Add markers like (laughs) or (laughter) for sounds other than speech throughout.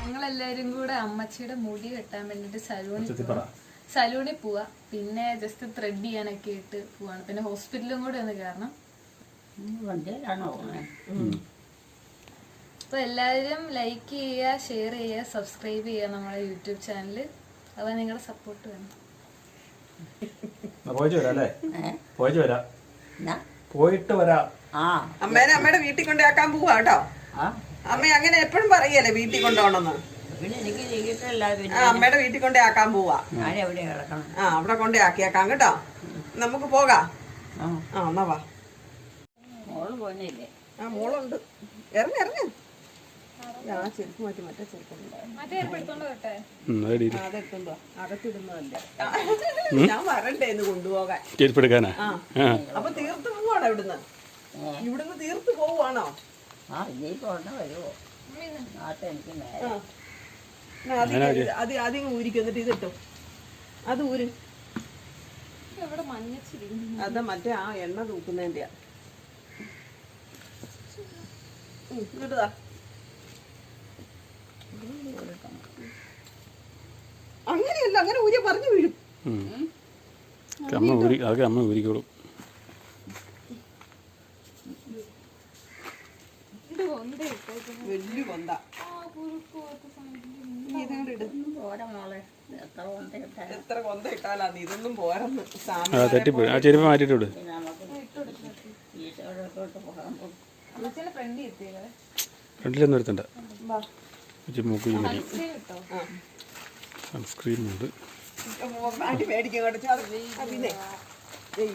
ഞങ്ങളെല്ലാരും കൂടെ അമ്മച്ചിയുടെ മുടി കെട്ടാൻ വേണ്ടിട്ട് സലൂണിൽ സലൂണിൽ പോവാ. പിന്നെ ജസ്റ്റ് ത്രെഡ് ചെയ്യാനൊക്കെ ഇട്ട് പോവാണ്. പിന്നെ ഹോസ്പിറ്റലും കൂടെ ഒന്ന് കാരണം അപ്പൊ എല്ലാവരും ലൈക്ക് ചെയ്യുക ഷെയർ ചെയ്യുക സബ്സ്ക്രൈബ് ചെയ്യുക നമ്മുടെ യൂട്യൂബ് ചാനൽ അപ്പൊ നിങ്ങളുടെ സപ്പോർട്ട് വേണം. പോയിട്ട് വരാം അല്ലേ? പോയിട്ട് വരാം. പോയിട്ട് വരാം. അമ്മേനെ അമ്മയുടെ വീട്ടിൽ കൊണ്ടാക്കാൻ പോവാ കേട്ടോ. ആ? അമ്മ അങ്ങനെ എപ്പോഴും പറയല്ലേ വീട്ടിൽ കൊണ്ടുപോകണമെന്ന്. പിന്നെ എനിക്ക് ചെയ്തിട്ടല്ല ആ പിന്നെ അമ്മയുടെ വീട്ടിൽ കൊണ്ടാക്കാൻ പോവാ. ഞാൻ ആ അവിടെ കൊണ്ടേ ആക്കിയേക്കാം കേട്ടോ. നമുക്ക് പോകാം. ആ. ആ എന്നാ വാ. മോൾ പോന്നില്ലേ ആ മോളുണ്ട്. ഇറങ്ങി ഇറങ്ങി. ആ ചെരുപ്പ് മാറ്റി മറ്റേ അതെടുത്തുണ്ടോ അകത്തിടുന്നതല്ലേ? ഞാൻ വരണ്ടേന്ന് കൊണ്ടുപോകാൻ. ചെരുപ്പെടുക്കാനാ? ആ. അപ്പൊ തീർത്ത് പോവാണോ ഇവിടുന്ന്? ഇവിടുന്ന് തീർത്ത് പോവാണോ? ആ ഇനിയിപ്പോ ഉടനെ വരുമോ നാട്ടെ എനിക്ക് നേരെ. ആ എന്നാ അത് അത് അധികം ഊരിക്കും എന്നിട്ട് ഇതിട്ടു അത് ഊര്. ഇവിടെ മഞ്ഞച്ചിരിക്കുന്നു? അത് മറ്റേ ആ എണ്ണ തൂക്കുന്നതിന്റെയാ. ഇങ്ങോട്ട്. അങ്ങനെയല്ല അങ്ങനെ ഊരിയ പറഞ്ഞു വീഴും. അമ്മ ഊരി അതൊക്കെ അമ്മ ഊരിക്കോളും. വലിയ കൊന്ത. എത്ര കൊന്ത ഇതൊന്നും പോരെന്ന് ആ തെറ്റിപ്പോയി ചെരുപ്പ് വിട് ഫ്രണ്ടിലൊന്നും എടുത്തണ്ട മൂക്ക് സൺസ്ക്രീൻ ഉണ്ട്.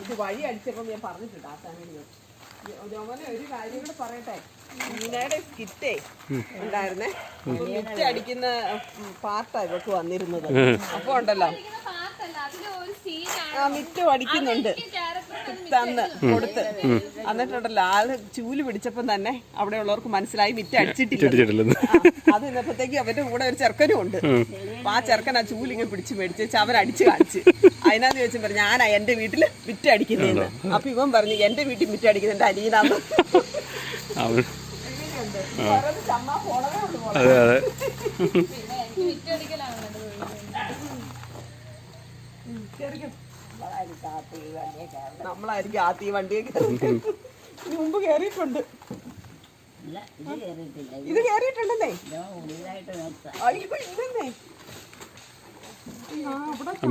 ഇത് വഴി അടിച്ചപ്പോ ഞാൻ പറഞ്ഞിട്ടുണ്ട് ആ ജോമനെ ഒരു കാര്യം കൂടെ പറയട്ടെ? മീനയുടെ സ്കിറ്റേ ഉണ്ടായിരുന്നേ. അപ്പൊ മിറ്റ് അടിക്കുന്ന പാർട്ടാ ഇവക്ക് വന്നിരുന്നത്. അപ്പൊ ഉണ്ടല്ലോ. മിറ്റും അടിക്കുന്നുണ്ട് തന്ന് കൊടുത്ത്. എന്നിട്ടുണ്ടല്ലോ ആൾ ചൂൽ പിടിച്ചപ്പം തന്നെ അവിടെ ഉള്ളവർക്ക് മനസ്സിലായി മിറ്റ് അടിച്ചിട്ടില്ല അത് ഇന്നപ്പോഴത്തേക്ക് അവന്റെ കൂടെ ഒരു ചെറുക്കനും ഉണ്ട്. അപ്പൊ ആ ചെറുക്കൻ ആ ചൂലിങ്ങനെ പിടിച്ച് മേടിച്ച് അവൻ അടിച്ച് കാണിച്ച്. അതിനാന്ന് ചോദിച്ചു പറഞ്ഞു ഞാനാ എന്റെ വീട്ടിൽ മിറ്റ് അടിക്കുന്നതെന്ന് അപ്പൊ ഇവൻ പറഞ്ഞു എന്റെ വീട്ടിൽ മിറ്റ് അടിക്കുന്നുണ്ട് എന്റെ അനിയനാന്ന് അവൻ ഓരോന്ന് ചമ്മാ പോണതേ ഉള്ളൂ മോളെ. അതെ അതെ. നമ്മളായിരിക്കും ആ തീ വണ്ടിയെ കയറി മുമ്പ് കേറിയിട്ടുണ്ട് ഇല്ല ഇത് കയറിയിട്ടുണ്ടല്ലേ അയ്യോ ഇല്ലെന്നേ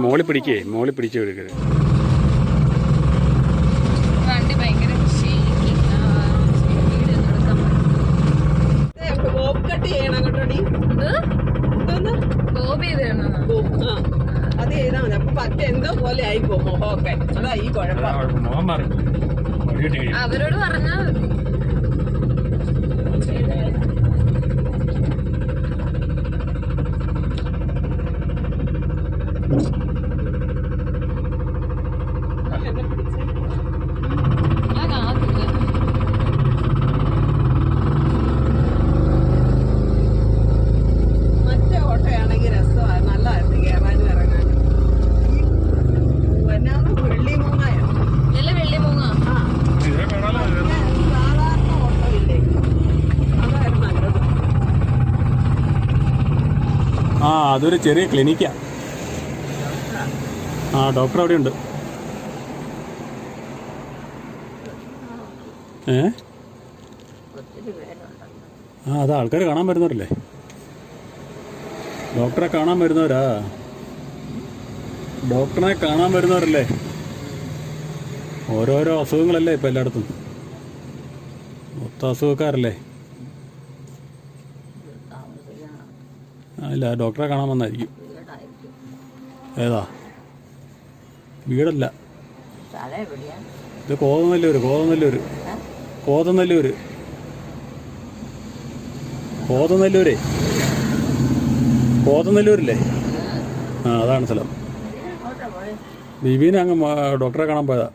മോളി പിടിക്കേ മോളി പിടിച്ചു എടുക്കരുത് വണ്ടി ഭയങ്കര ഷേക്കിങ് വീഡിയോ എടുക്കാൻ ബോബ് കട്ട് ചെയ്യണം കേട്ടോടി എന്തോന്ന് ബോബ് ചെയ്ത് തരണോ ബോബ് ആ അത് ചെയ്താൽ മതി അപ്പൊ പറ്റ എന്തോ പോലെ ആയിപ്പോ മുഖമൊക്കെ അതാ ഈ കുഴപ്പം മോഹൻ മാറി വഴി കിട്ടി കഴിയും അവരോട് പറഞ്ഞാ മതി ഞാൻ കാണത്തില്ല മറ്റേ ഓട്ടോയാണെങ്കിൽ രസമാണ് നല്ലതായിരുന്നു കയറാനും ഇറങ്ങാനും ഈ എന്നാന്ന് വെള്ളി മൂങ്ങായോ നല്ല വെള്ളി മൂങ്ങ ആ ഞാൻ സാധാരണ ഓട്ടോ ഇല്ലേ അതായിരുന്നു നല്ലത് ആ അതൊരു ചെറിയ ക്ലിനിക്കാ ആ ഡോക്ടർ അവിടെ ഉണ്ട് ഏ? ആ അത് ആൾക്കാർ കാണാൻ വരുന്നവരല്ലേ? ഡോക്ടറെ കാണാൻ വരുന്നവരാ? ഡോക്ടറെ കാണാൻ വരുന്നവരല്ലേ? ഓരോരോ അസുഖങ്ങളല്ലേ ഇപ്പം എല്ലായിടത്തും? മൊത്തം അസുഖക്കാരല്ലേ താമസിക്കണം ആ, ഇല്ല ഡോക്ടറെ കാണാൻ വന്നായിരിക്കും. ഏതാ? വീടല്ല. ഇത് കോതനല്ലൂർ കോതനല്ലൂർ? കോതനല്ലൂർ കോതനല്ലൂരേ? കോതനല്ലൂരില്ലേ? ആ അതാണ് സ്ഥലം. ബിബീനെ അങ്ങ് ഡോക്ടറെ കാണാൻ പോയതാ?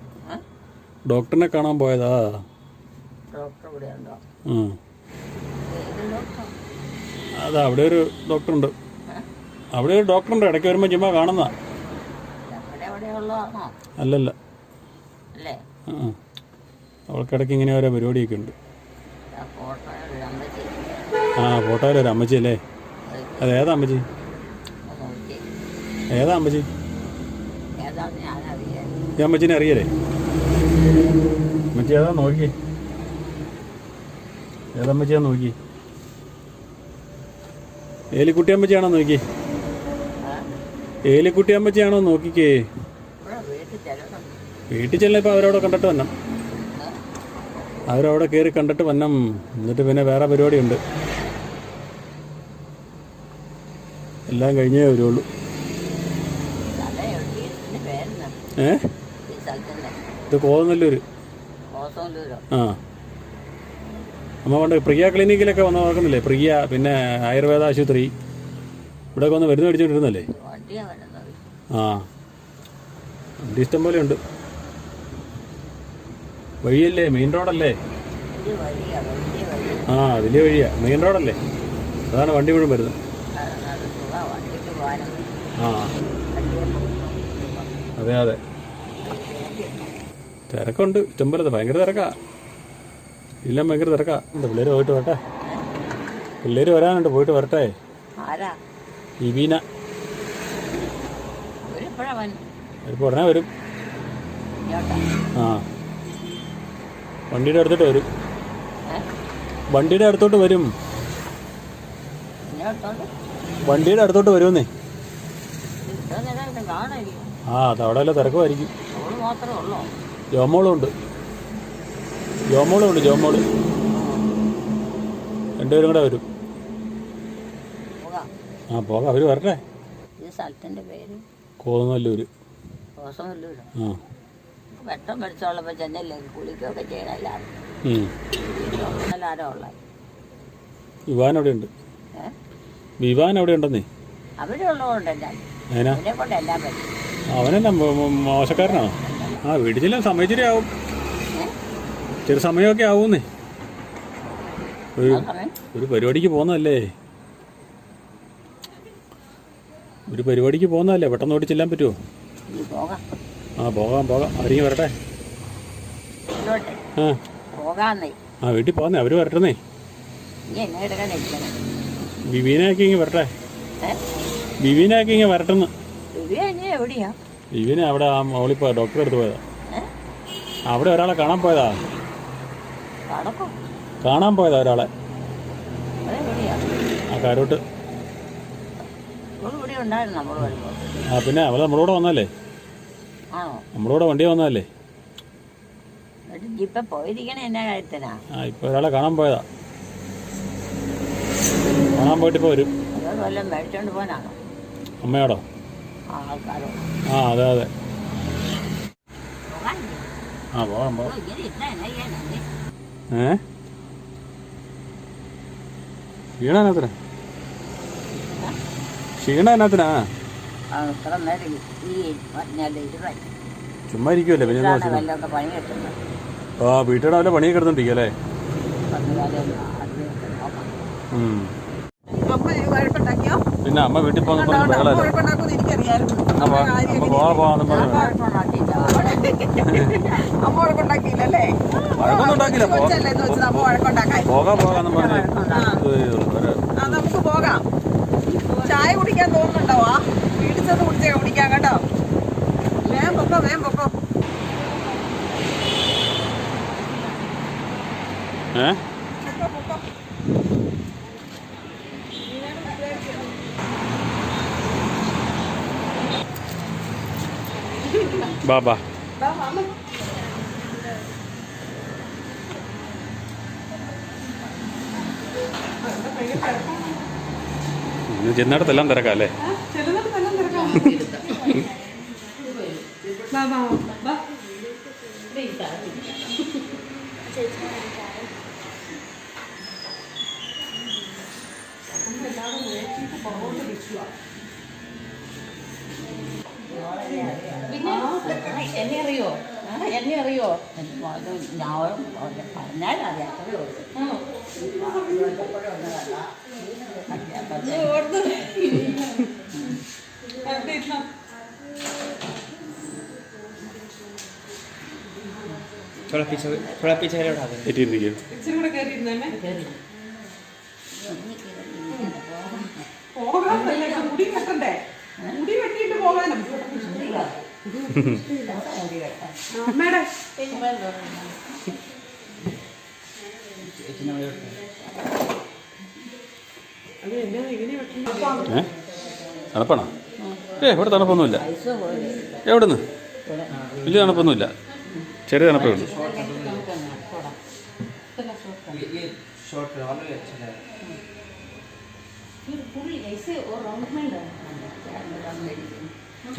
ഡോക്ടറിനെ കാണാൻ പോയതാ. ഡോക്ടർ ഇവിടെ ഉണ്ടോ ആ ഏത് ഡോക്ടർ അതാ അവിടെ ഒരു ഡോക്ടറുണ്ട് അവിടെ ഒരു ഡോക്ടറുണ്ട് ഇടയ്ക്ക് വരുമ്പോൾ ചുമ്മാ കാണുന്ന അല്ലല്ല. അവൾക്കിടയ്ക്ക് ഇങ്ങനെ ഓരോ പരിപാടിയൊക്കെ ഉണ്ട്. ആ ഫോട്ടോ ഒരു അമ്മച്ചി. അല്ലേ? അത് ഏതാ അമ്മച്ചി? ഏതാ അമ്മച്ചി? ഈ അമ്മച്ചിനെ അറിയലേ അമ്മച്ചി ഏതാ നോക്കി ഏതമ്മച്ചിയാ നോക്കി ഏലിക്കുട്ടി അമ്മച്ചിയാണോ നോക്കി? ഏലിക്കുട്ടി അമ്മച്ചിയാണോ നോക്കിക്കേ? വീട്ടിൽ ചെല്ലാം വീട്ടിൽ അവരവിടെ കണ്ടിട്ട് വന്നം അവരവിടെ കയറി കണ്ടിട്ട് വന്നം എന്നിട്ട് പിന്നെ വേറെ പരിപാടിയുണ്ട്. എല്ലാം കഴിഞ്ഞേ വരുള്ളൂ. ഏ? ഇത് കോതനല്ലൂര് ആ. അമ്മ പണ്ട് പ്രിയ ക്ലിനിക്കിലൊക്കെ വന്ന് നോക്കുന്നില്ലേ പ്രിയ പിന്നെ ആയുർവേദ ആശുപത്രി. ഇവിടെയൊക്കെ വന്ന് മരുന്ന് മേടിച്ചോണ്ടിരുന്നല്ലേ? ആ. വണ്ടി ഇഷ്ടം പോലെ ഉണ്ട്. വഴിയല്ലേ? മെയിൻ റോഡല്ലേ? ആ വലിയ വഴിയാ. മെയിൻ റോഡല്ലേ? അതാണ് വണ്ടി മുഴുവൻ വരുന്നത്. ആ. അതെ അതെ. തിരക്കുണ്ട്. ഇഷ്ടംപോലെ ഭയങ്കര തിരക്കാ. എല്ലാം ഭയങ്കര തിരക്കാ. എന്താ പിള്ളേര് പോയിട്ട് വരട്ടെ. പിള്ളേര് വരാനുണ്ട് പോയിട്ട് വരട്ടെ. ഇപ്പോൾ ഉടനെ വരും. ആ. വണ്ടിയുടെ അടുത്തോട്ട് വരും. വണ്ടിയുടെ അടുത്തോട്ട് വരും. വണ്ടിയുടെ അടുത്തോട്ട് വരുമെന്നേ. ആ അതവിടെ അവിടെ എല്ലാം തിരക്കുമായിരിക്കും ജോമോളും ഉണ്ട്. ജോമോളും ഉണ്ട് ജോമോൾ. രണ്ടുപേരും കൂടെ വരും. ആ പോകാം. അവർ വരട്ടെ. കോസമല്ലൂരോ ആ. വെട്ടം ചെന്നല്ലേ കുളിക്കുകയൊക്കെ വിവാൻ അവിടെ ഉണ്ട്. വിവാൻ അവിടെ ഉണ്ടെന്നേ. അവനെല്ലാം മോശക്കാരനാണോ? ആ അതിനാ അവനെ കൊണ്ട് ചെറിയ സമയമൊക്കെ ആവുന്നേ. ഒരു ഒരു പരിപാടിക്ക് പോകുന്നതല്ലേ? ഒരു പരിപാടിക്ക് പോകുന്നതല്ലേ? പെട്ടെന്ന് ഓടി ചെല്ലാൻ പറ്റുമോ ആ പോകാം പോകാം. അവരിങ്ങ് വരട്ടെ? ആ. വീട്ടിൽ പോകുന്നേ അവർ വരട്ടെന്നേ. ബിബീനൊക്കെ ഇങ്ങനെ ഇങ്ങ് വരട്ടെ. ബിബീനൊക്കെ ഇങ്ങനെ ഇങ്ങ് വരട്ടെന്ന്. ബിബീന അവിടെ ആ മോളിപ്പോ ഡോക്ടറെ അടുത്ത് പോയതാ. അവിടെ ഒരാളെ കാണാൻ പോയതാ. കാണാൻ പോയതാ ഒരാളെ. ആ കാരോട്ട്. ആ പിന്നെ അവൾ നമ്മളോട് വന്നല്ലേ നമ്മളോട് വണ്ടി വന്നതല്ലേ? എന്നാ ആ ഇപ്പൊ ഒരാളെ കാണാൻ പോയതാ. കാണാൻ പോയിട്ട് ഇപ്പൊ വരും. അമ്മയോടോ? ആ അതെ അതെ. ആ പോകാം പോകാം. ഏ? ക്ഷീണ എന്നാത്തിനാ എന്നാത്തിനാ ചുമ്മാ ഇരിക്കുമല്ലേ പിന്നെ ആ വീട്ടിൽ വല്ല പണിയൊക്കെ എടുത്തോണ്ടിരിക്കും അല്ലേ? പിന്നെ അമ്മ വീട്ടിൽ പോകുന്ന ബഹളല്ലേ അമ്മ പറഞ്ഞു (laughs) അമ്മ വഴക്കുണ്ടാക്കിയില്ലല്ലേ വഴക്കുണ്ടാക്കാൻ പോകാന്നും പറഞ്ഞ് നമുക്ക് പോകാം. ചായ കുടിക്കാൻ തോന്നുന്നുണ്ടോ? ആ പിടിച്ചത് കുടിച്ചേ കുടിക്കാൻ കേട്ടോ. വേം പൊക്കോ വേം പൊക്കോ. ഏ? ചെന്നിടത്തെല്ലാം തിരക്കാം അല്ലേ? ചെല്ലുന്നിടത്ത് എല്ലാം തിരക്കാം. വാ, വാ, വാ. എന്നെ അറിയോ എന്നെ അറിയോ അത് ഞാൻ പറഞ്ഞാൽ അറിയാം അത്രേ ഉള്ളൂ. थोड़ा पीछे थोड़ा पीछे करे उठा दे എറ്റിയിരിക്കും ഇച്ചിരി കൂടെ കയറി ഇരുന്നേ പോകാനല്ല ഇപ്പൊ മുടി വെട്ടണ്ടേ മുടി വെട്ടിയിട്ട് പോകാനും (laughs) തണുപ്പാണോ? ഏ ഇവിടെ തണുപ്പൊന്നുമില്ല. എവിടുന്ന്? വലിയ തണുപ്പൊന്നുമില്ല. ചെറിയ തണുപ്പേ ഉള്ളൂ.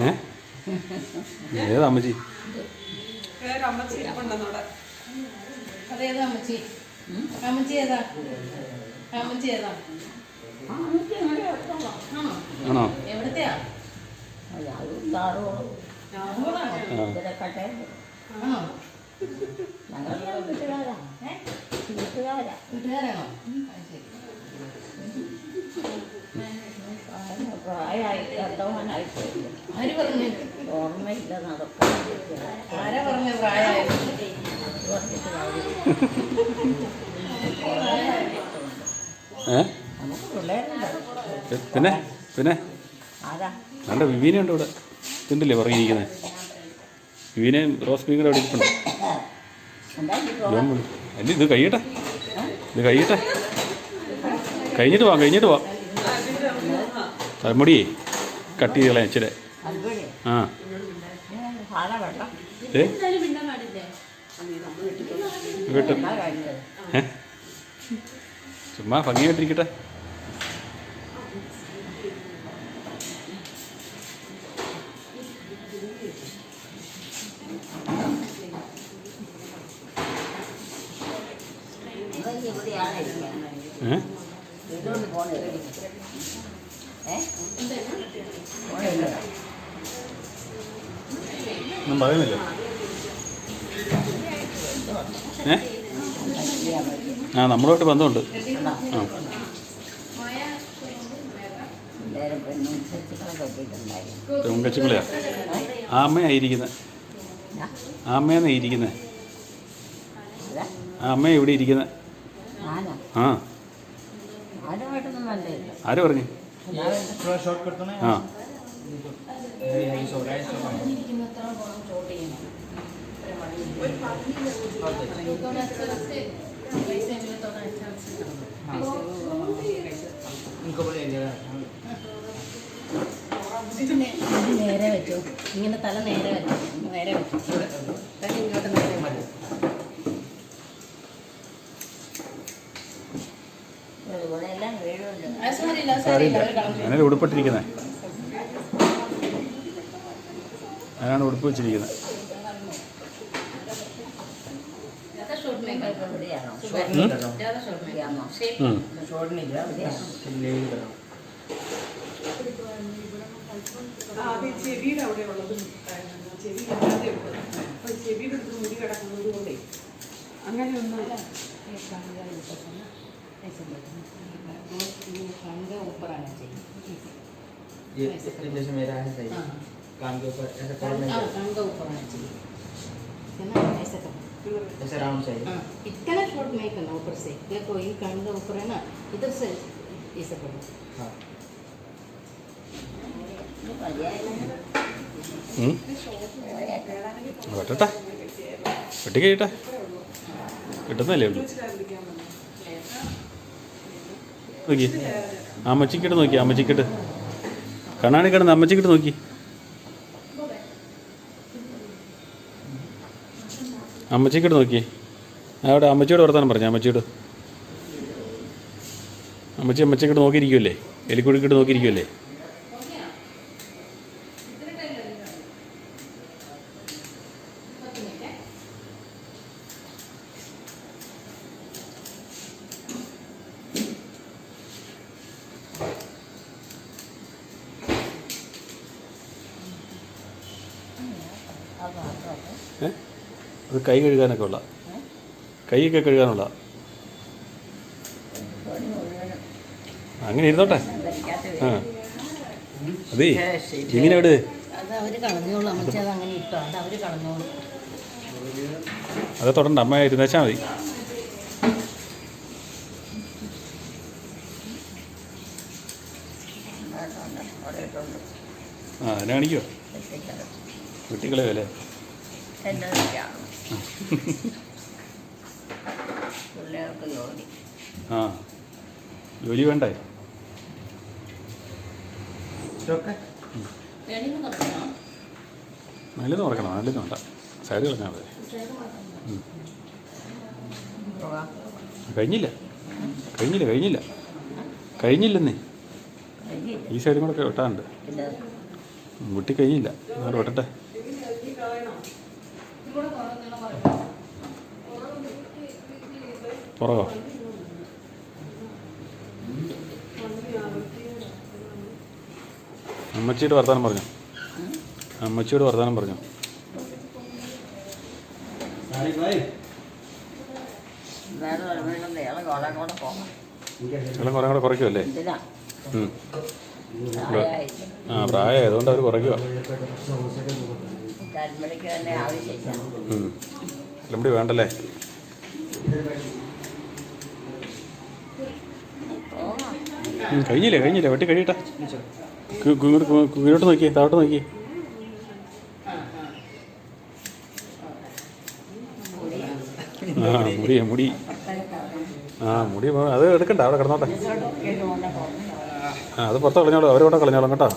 ഏ? ഏതാ അമ്മച്ചി? അതേതാ അമ്മച്ചി? അമ്മച്ചി ഏതാ? അമ്മച്ചി ഏതാ? ആണോ? എവിടത്തെയാ? ആണോ? വീട്ടുകാരാണോ? അത് ശരി. ആര് പറഞ്ഞു ഓർമ്മയില്ല പിന്നെ? പിന്നെ? നല്ല വിവീന ഉണ്ട് ഇവിടെ. ഇതുണ്ടല്ലേ പറഞ്ഞിരിക്കുന്നത് വിവീനയും റോസ് മീനും അവിടെ ഇരിപ്പുണ്ട്. അല്ല ഇത് കഴിയട്ടെ. ഇത് കഴിയട്ടെ. കഴിഞ്ഞിട്ട് വാ കഴിഞ്ഞിട്ട് വാ തലമുടിയേ കട്ട് ചെയ്ത് കളയാം ഇച്ചിരി ആ ഏ? വെട്ടും ചുമ്മാ ഭംഗിയായിട്ടിരിക്കട്ടെ. അങ്ങോട്ട് ബന്ധമുണ്ട്. ആ. പെൺകച്ചിപ്പിളയാ ആമയായിരിക്കുന്നത് ആമയെന്നാ ഇരിക്കുന്നത് അമ്മ ഇവിടെ ഇരിക്കുന്നത് ആ. ആര് പറഞ്ഞു? ആ. ഒരു നേരെ വെച്ചു ഇങ്ങനെ തല നേരെ വെച്ചു നേരെ തല ഇങ്ങോട്ട് നേരെ ഉടുപ്പിട്ടിരിക്കുന്നത് അതാണ് ഉടുപ്പ് വെച്ചിരിക്കുന്നത് शॉर्ट नहीं कर रहा हूँ ज्यादा शॉर्ट नहीं ഇവിടെയാണോ शेप ഉം. मैं शॉर्ट नहीं कर रहा ले ही कर रहा हूँ ആ അത് ഈ ചെവിയുടെ അവിടെ ഉള്ളത് ചെവി ഇല്ലാതെ ഉള്ളത് അപ്പൊ ചെവിയുടെ അടുത്ത് മുടി കിടക്കുന്നത് കൊണ്ടേ അങ്ങനെയൊന്നും ऊपर आना चाहिए ये ये जैसे मेरा है सही हाँ। कान के ऊपर ऐसा कर नहीं हाँ, कर कान का ऊपर आना चाहिए है ना ऐसा करो ऐसा राउंड चाहिए हाँ, इतना शॉर्ट नहीं करना ऊपर से देखो ये कान का ऊपर है ना इधर से ऐसा करो हाँ ഇത് മതിയായില്ല ഉം. വെട്ടട്ടെ വെട്ടി കഴിയട്ടെ കിട്ടുന്നല്ലേ ഉള്ളൂ നോക്കി അമ്മച്ചിക്കിട്ട് നോക്കി അമ്മച്ചിക്കിട്ട് കണ്ണാടി കിടന്ന് അമ്മച്ചിക്കിട്ട് നോക്കി അമ്മച്ചിക്കിട്ട് നോക്കി. അവിടെ അമ്മച്ചിയോട് വർത്താനം പറഞ്ഞു അമ്മച്ചിയോട്. അമ്മച്ചി അമ്മച്ചിക്കിട്ട് നോക്കിയിരിക്കുമല്ലേ എലിക്കുടിക്കിട്ട് നോക്കിയിരിക്കുമല്ലേ കൈ കഴുകാനൊക്കെ ഉള്ള കൈയൊക്കെ കഴുകാനുള്ള. അങ്ങനെ ഇരുന്നോട്ടെ ആ. അതേ ഇങ്ങനെ എവിടെ അത് തുടണ്ട. അമ്മ ഇരുന്നേച്ചാൽ മതി. ആ അതിനെ എന്നതൊക്കെയാണ് പിള്ളേർക്ക് ജോലി ആ ജോലി വേണ്ടേ? നല്ല തുറക്കണം നല്ലത് വേണ്ട സൈഡ് കളഞ്ഞാൽ മതി. കഴിഞ്ഞില്ല. കഴിഞ്ഞില്ല കഴിഞ്ഞില്ല. കഴിഞ്ഞില്ലെന്നേ. കഴിഞ്ഞില്ല. ഈ സൈഡും കൂടെ ഒക്കെ വെട്ടാനുണ്ട്. മുട്ടി കുട്ടി കഴിഞ്ഞില്ല. അങ്ങോട്ട് വെട്ടട്ടെ. പുറകോ? അമ്മച്ചിയുടെ വർത്തമാനം പറഞ്ഞു? അമ്മച്ചിയുടെ വർത്താനം പറഞ്ഞു? ഇളം കുറെ കൂടെ കുറയ്ക്കുമല്ലേ ആ പ്രായം ആയതുകൊണ്ട് അവർ കുറയ്ക്കുക കൂടി വേണ്ടല്ലേ? കഴിഞ്ഞില്ലേ കഴിഞ്ഞില്ലേ? വെട്ടി കഴിയട്ടെ. നോക്കി താഴോട്ട് നോക്കി. ആ മുടി മുടി. ആ മുടി അത് എടുക്കണ്ട അവിടെ കിടന്നോട്ടെ. ആ അത് പുറത്ത് കളഞ്ഞോളൂ അവരോടെ കളഞ്ഞോളാം കേട്ടോ.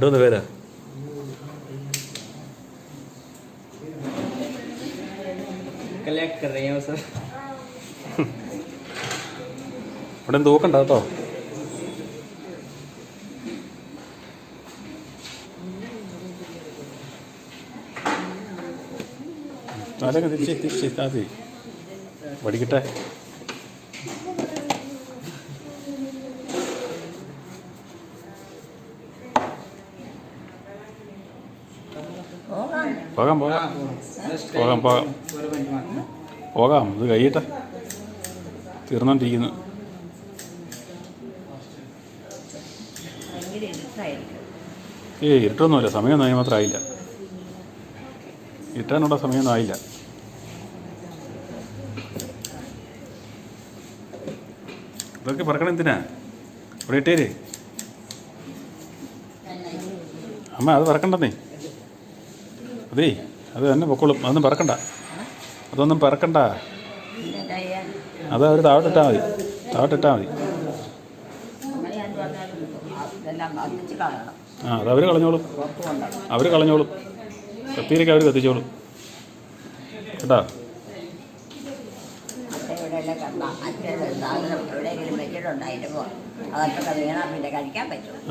രണ്ടുമൂന്ന് പേരാ. ഇവിടെ തൂക്കണ്ട കേട്ടോ. അതൊക്കെ തിരിച്ച് താത്തി. പഠിക്കട്ടെ. പോകാം പോകാം. പോകാം പോകാം. പോകാം ഇത് കഴിയട്ടെ. തീർന്നോണ്ടിരിക്കുന്നു. ഏ ഇരുട്ടൊന്നുമില്ല സമയമൊന്നും അതിന് മാത്രം ആയില്ല. ഇരുട്ടാനുള്ള സമയമൊന്നും ആയില്ല. ഇതൊക്കെ പറക്കണം എന്തിനാ? ഇവിടെ ഇട്ടേര്. അമ്മ അത് പറക്കണ്ടെന്നേ അതേ അത് തന്നെ പൊക്കോളും. അതൊന്നും പറക്കണ്ട. അതൊന്നും പറക്കണ്ട. അത് അവർ താവട്ടിട്ടാൽ മതി. താവട്ടിട്ടാൽ മതി. ആ അത് അവർ കളഞ്ഞോളും. അവർ കളഞ്ഞോളും. കത്തിയിലേക്ക് അവർ കത്തിച്ചോളും. കേട്ടാ?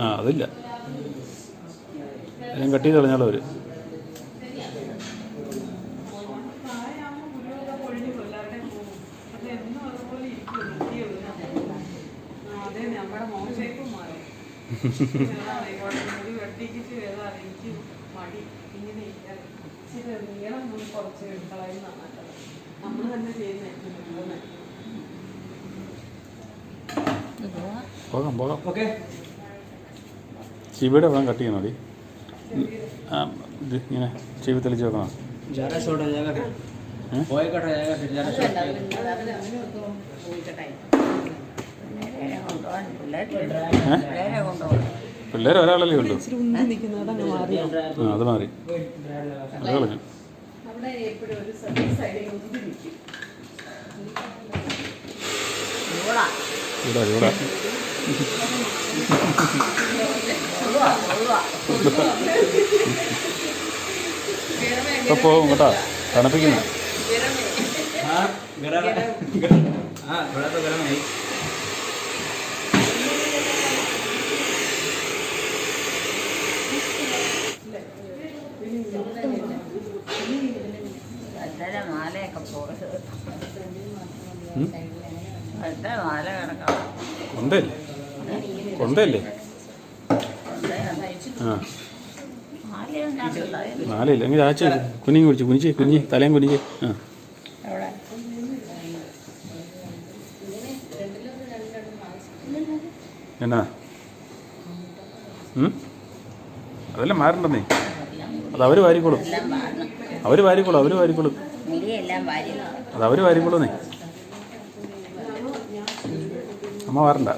ആ അതില്ല. എല്ലാം കട്ടി തെളിഞ്ഞാലും അവർ അതെ നമ്മുടെ മോശം മാറി മുടി വെട്ടിക്കിച്ച് ഏതാണ് എനിക്ക് മടി ഇങ്ങനെ ഇരിക്കാൻ. ഇച്ചിരി നീളം ഒന്ന് കുറച്ച് കളയുന്നതാണ് നല്ലത് നമ്മൾ തന്നെ ചെയ്യുന്ന പോകാം പോകാം ഓക്കെ ചീവയുടെ വെള്ളം കട്ട് ചെയ്യണോ അടി ഇങ്ങനെ ചീവി തെളിച്ച് വെക്കണം ഏഹ് പിള്ളേർ ഒരാളല്ലേ ഉണ്ട് അത് മാറി. അത് ഇവിടെ കേട്ടാ. തണുപ്പിക്കുന്നു. ആ ഇവിടെ ആ കൊണ്ടല്ലേ? കൊണ്ടല്ലേ ആ. മാലയില്ല. ആച്ച കുഞ്ഞിങ് കുടിച്ച് കുഞ്ഞിച്ച് കുഞ്ഞ് തലയും കുഞ്ഞിച്ച് ആ. എന്നാ? അതല്ല മാറണ്ടെന്നേ? അത് അവർ വാരിക്കോളും. അവർ വാരിക്കോളും അവർ വാരിക്കോളും. അത് അവർ വാരിക്കോളുന്നേ അമ്മ വാറണ്ട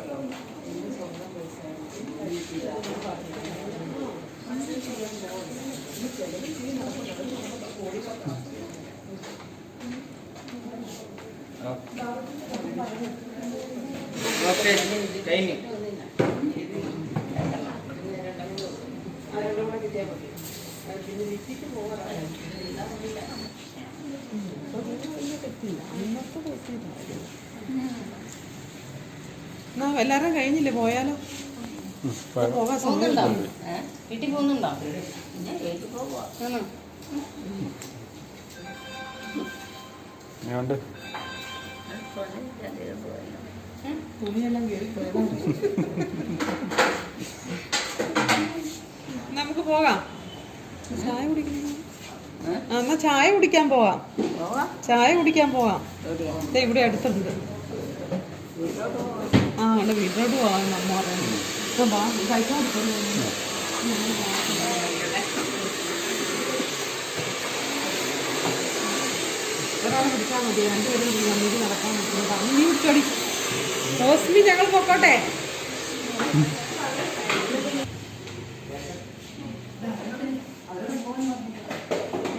ഓക്കെ കഴിഞ്ഞു എന്നാ എല്ലാരും കഴിഞ്ഞില്ലേ? പോയാലോ? പോകാൻ സമയം പോകുന്നുണ്ടോ? ഏ? വീട്ടിൽ പോകുന്നുണ്ടോ? പിന്നെ വീട്ടിൽ പോവാ കയറി (laughs) നമുക്ക് പോകാം. ചായ കുടിക്കുന്നു എന്നാ ചായ കുടിക്കാൻ പോവാം. ചായ കുടിക്കാൻ പോവാം. ഇവിടെ അടുത്തുണ്ട്. ആ അവിടെ വീട്ടിലോട്ട് പോവാം അമ്മ പറയുന്നത് ഇപ്പൊ വാ, കഴിക്കാൻ കൊടുത്തോളൂ. ഒരാളെ പിടിച്ചാൽ മതി. രണ്ടുപേരും നമുക്ക് നടക്കാൻ പറ്റുന്നത് നീ വിട്ടോടി ഞങ്ങൾ പൊക്കോട്ടെ.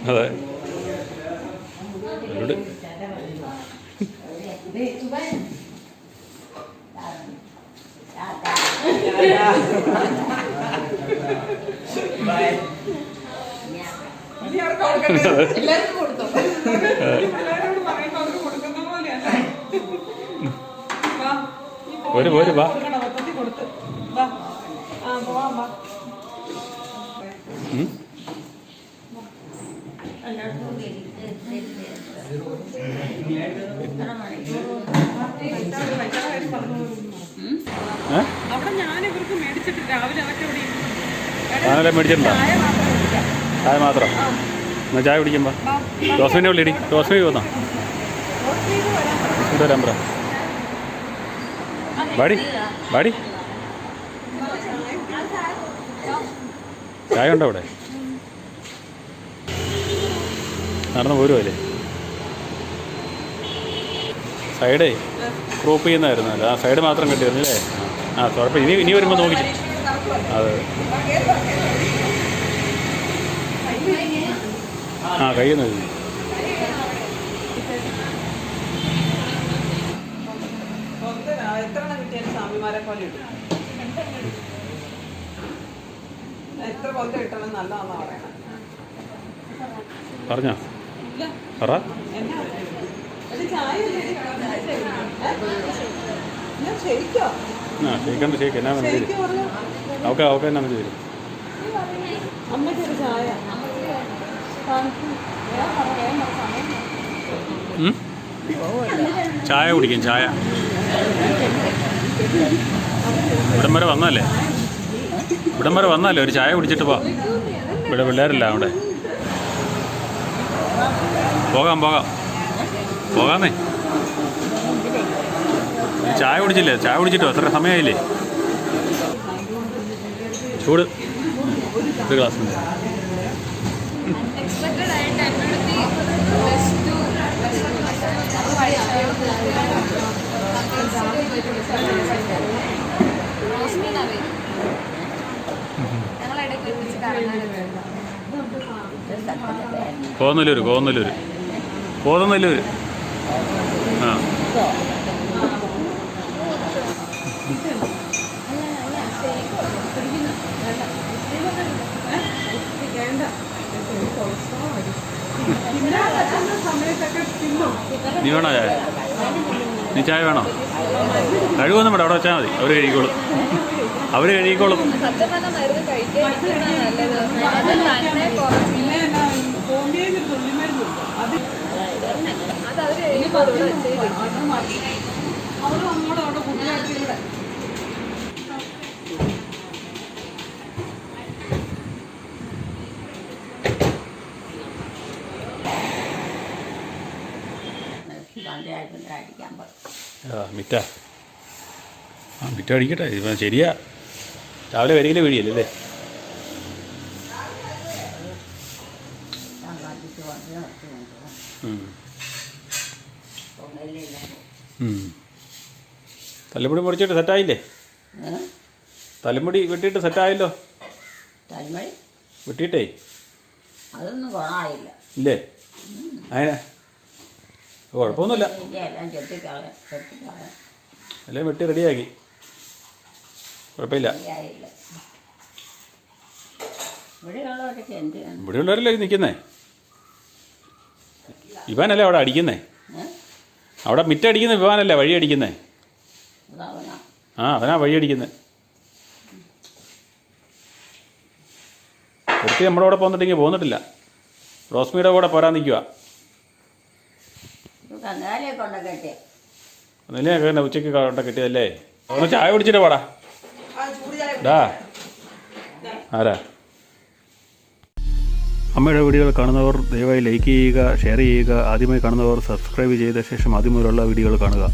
അതെ അവരോട്? എല്ലാവർക്കും കൊടുത്തോ കൊടുക്കുന്ന പോര്, പോര്, വാ. രാവിലെ. സാധനം മേടിച്ചിട്ടുണ്ടോ? ചായ മാത്രം. ചായ എന്നാ ചായ കുടിക്കുമ്പോ? ജോസ്മിനെ വിളിയടി ജോസ്മി പോന്നാ ഇവിടെ വരാൻ പറ. ബാടി ബാടി ചായ ഉണ്ടോ അവിടെ? നടന്നു പോരുമല്ലേ സൈഡേ ക്രോപ്പ് ചെയ്യുന്നതായിരുന്നു അല്ലേ ആ സൈഡ് മാത്രം കിട്ടിയിരുന്നു അല്ലേ ആ കുഴപ്പം ഇനി ഇനി വരുമ്പോൾ നോക്കി. അതെ. ആ കയ്യിൽ നിന്ന് പറഞ്ഞോ? പറ. ശരിക്കോ? ആ ഷേക്കണ്ട് ശരിക്കും എന്നാ മതി ഓക്കെ ഓക്കെ എന്നാ മതി ചായ. കുടിക്കും ചായ. ഇവിടം വരെ വന്നല്ലേ ഇവിടം വരെ വന്നല്ലേ ഒരു ചായ കുടിച്ചിട്ട് പോ ഇവിടെ പിള്ളേരല്ല അവിടെ. പോകാം പോകാം. പോകാന്നേ. ചായ കുടിച്ചില്ലേ? ചായ കുടിച്ചിട്ടോ? എത്ര സമയമായില്ലേ ചൂട്. ഒരു ഗ്ലാസ് ഉണ്ട് എക്സ്പെക്റ്റഡ് ആയിട്ട് ആ. പ്ലസ് നീ വേണോ ചായ? നീ ചായ വേണോ? കഴിവൊന്നും വേണ്ട അവിടെ വെച്ചാൽ മതി. അവർ കഴിക്കോളും. അവർ കഴിക്കോളും. അത് മിറ്റ ആ മിറ്റ അടിക്കട്ടെ. ഇപ്പം ശരിയാ. രാവിലെ വരികിലെ വീഴിയല്ലേ. തലമുടി മുറിച്ചിട്ട് സെറ്റായില്ലേ? തലമുടി വെട്ടിയിട്ട് സെറ്റായല്ലോ? വെട്ടിയിട്ടേ? അതൊന്നും ഗുണമായില്ല ഇല്ലേ? അതിനെ കുഴപ്പമൊന്നുമില്ല. എല്ലാം ചെത്തിക്കളയാം ചെത്തിക്കളയാം. എല്ലാം വെട്ടി റെഡിയാക്കി. കുഴപ്പമില്ല. ശരിയായില്ല ഇവിടെയുള്ളവരൊക്കെ എന്ത് ചെയ്യണം? ഇവിടെ ഉള്ളവരല്ലേ നിൽക്കുന്നേ? ഇവാനല്ലേ അവിടെ അടിക്കുന്നേ? അവിടെ മിറ്റ അടിക്കുന്ന വിവാനല്ലേ വഴി അടിക്കുന്നേ? ആ അവനാ വഴി അടിക്കുന്നത് ഒരുത്തി നമ്മുടെ കൂടെ പോന്നിട്ടെങ്കിൽ പോന്നിട്ടില്ല. റോസ്മിയുടെ കൂടെ പോരാൻ നിൽക്കുക ഒന്നില്ലേ കേട്ടോ ഉച്ചയ്ക്ക് കൊണ്ട കിട്ടിയതല്ലേ? ഒന്ന് ചായ കുടിച്ചിട്ട് പാടാ. ഡാ. ആരാ? അമ്മയുടെ വീഡിയോകൾ കാണുന്നവർ ദയവായി ലൈക്ക് ചെയ്യുക ഷെയർ ചെയ്യുക. ആദ്യമായി കാണുന്നവർ സബ്സ്ക്രൈബ് ചെയ്ത ശേഷം ആദ്യം മുതലുള്ള വീഡിയോകൾ കാണുക.